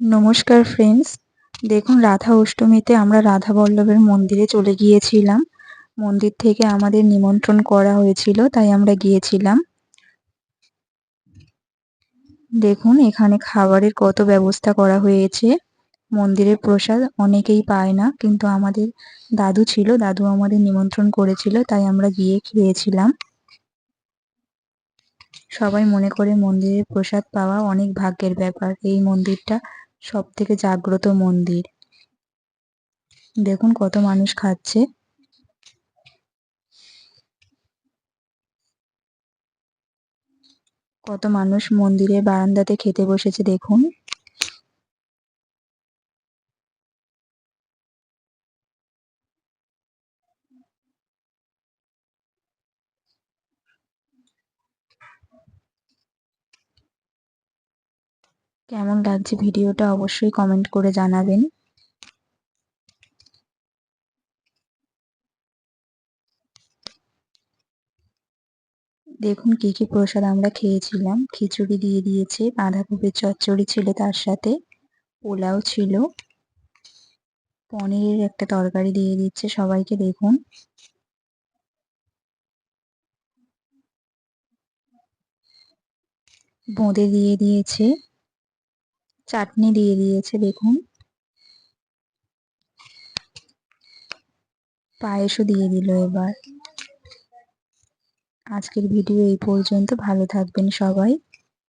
নমস্কার ফ্রেন্ডস দেখুন, রাধা অষ্টমীতে আমরা রাধা বল্লভের মন্দিরে চলে গিয়েছিলাম। মন্দির থেকে আমাদের নিমন্ত্রণ করা হয়েছিল, তাই আমরা গিয়েছিলাম। দেখুন, এখানে খাবারের কত ব্যবস্থা করা হয়েছে। মন্দিরের প্রসাদ অনেকেই পায় না, কিন্তু আমাদের দাদু ছিল, দাদু আমাদের নিমন্ত্রণ করেছিল, তাই আমরা গিয়ে খেয়েছিলাম। সবাই মনে করে মন্দিরের প্রসাদ পাওয়া অনেক ভাগ্যের ব্যাপার, এই মন্দিরটা সব থেকে জাগ্রত মন্দির। দেখুন কত মানুষ খাচ্ছে। কত মানুষ মন্দিরের বারান্দাতে খেতে বসেছে দেখুন। কেমন লাগছে ভিডিওটা অবশ্যই কমেন্ট করে জানাবেন। দেখুন কি কি প্রসাদ আমরা খেয়েছিলাম। খিচুড়ি দিয়ে দিয়েছে, বাঁধাকপির চচ্চড়ি ছিল তার সাথে, পোলাও ছিল, পনিরের একটা তরকারি দিয়ে দিচ্ছে সবাইকে দেখুন। বোঁদে দিয়ে দিয়েছে। চাটনি দিয়ে দিয়েছে, দেখুন। পায়েসও দিয়ে দিল এবার। আজকের ভিডিও এই পর্যন্ত, ভালো থাকবেন সবাই।